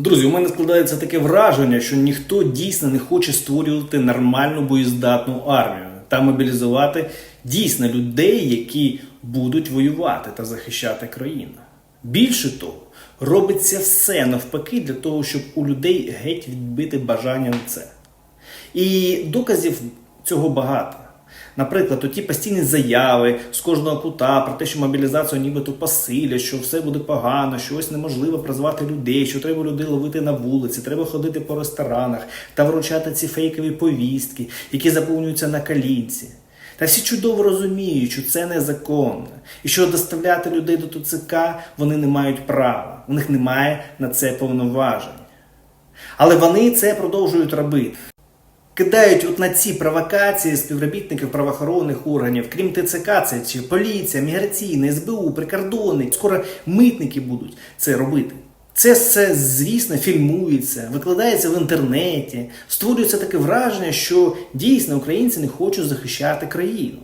Друзі, у мене складається таке враження, що ніхто дійсно не хоче створювати нормальну боєздатну армію та мобілізувати дійсно людей, які будуть воювати та захищати країну. Більше того, робиться все навпаки для того, щоб у людей геть відбити бажання на це. І доказів цього багато. Наприклад, оті постійні заяви з кожного кута про те, що мобілізацію нібито посилять, що все буде погано, що ось неможливо призвати людей, що треба людей ловити на вулиці, треба ходити по ресторанах та вручати ці фейкові повістки, які заповнюються на калінці. Та всі чудово розуміють, що це незаконно, і що доставляти людей до ТЦК вони не мають права, у них немає на це повноважень. Але вони це продовжують робити. Кидають от на ці провокації співробітників правоохоронних органів, крім ТЦК, це чи поліція, міграційна, СБУ, прикордони. Скоро митники будуть це робити. Це все, звісно, фільмується, викладається в інтернеті, створюється таке враження, що дійсно українці не хочуть захищати країну.